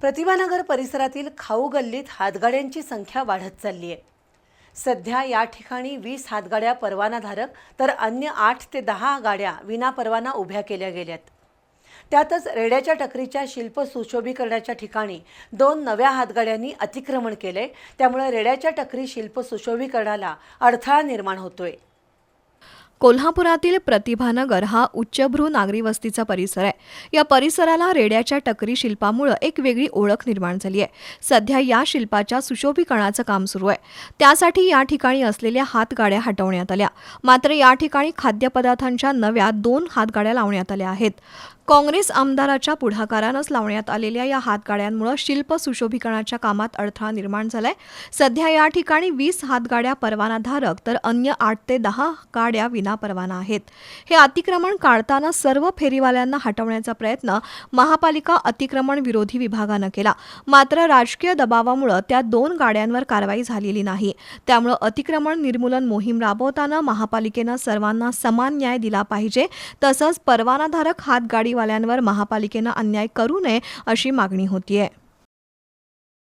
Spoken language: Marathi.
प्रतिभानगर परिसरातील खाऊ गल्लीत हातगाड्यांची संख्या वाढत चालली आहे सध्या या ठिकाणी वीस हातगाड्या परवानाधारक तर अन्य आठ ते दहा गाड्या विनापरवाना उभ्या केल्या गेल्यात. त्यातच रेड्याच्या टकरीच्या शिल्प सुशोभीकरणाच्या ठिकाणी दोन नव्या हातगाड्यांनी अतिक्रमण केले त्यामुळे रेड्याच्या टकरी शिल्प सुशोभीकरणाला अडथळा निर्माण होतोय. कोल्हापुरातील प्रतिभानगर हा उच्चभ्रू नागरी वस्तीचा परिसर आहे. या परिसराला रेड्याच्या टकरी शिल्पामुळं एक वेगळी ओळख निर्माण झाली आहे. सध्या या शिल्पाच्या सुशोभीकरणाचं काम सुरू आहे. त्यासाठी या ठिकाणी असलेल्या हातगाड्या हटवण्यात आल्या. मात्र या ठिकाणी खाद्यपदार्थांच्या नव्या दोन हातगाड्या लावण्यात आल्या आहेत. काँग्रेस आमदाराच्या पुढाकारानंच लावण्यात आलेल्या या हातगाड्यांमुळे शिल्प सुशोभीकरणाच्या कामात अडथळा निर्माण झालाय. सध्या या ठिकाणी वीस हातगाड्या परवानाधारक तर अन्य आठ ते दहा गाड्या विनापरवाना आहेत. हे अतिक्रमण काढताना सर्व फेरीवाल्यांना हटवण्याचा प्रयत्न महापालिका अतिक्रमण विरोधी विभागानं केला. मात्र राजकीय दबावामुळे त्या दोन गाड्यांवर कारवाई झालेली नाही. त्यामुळे अतिक्रमण निर्मूलन मोहीम राबवताना महापालिकेनं सर्वांना समान न्याय दिला पाहिजे. तसंच परवानाधारक हातगाडी हातगाडीवाल्यांवर महापालिकेनं अन्याय करू नये अशी मागणी होतीये.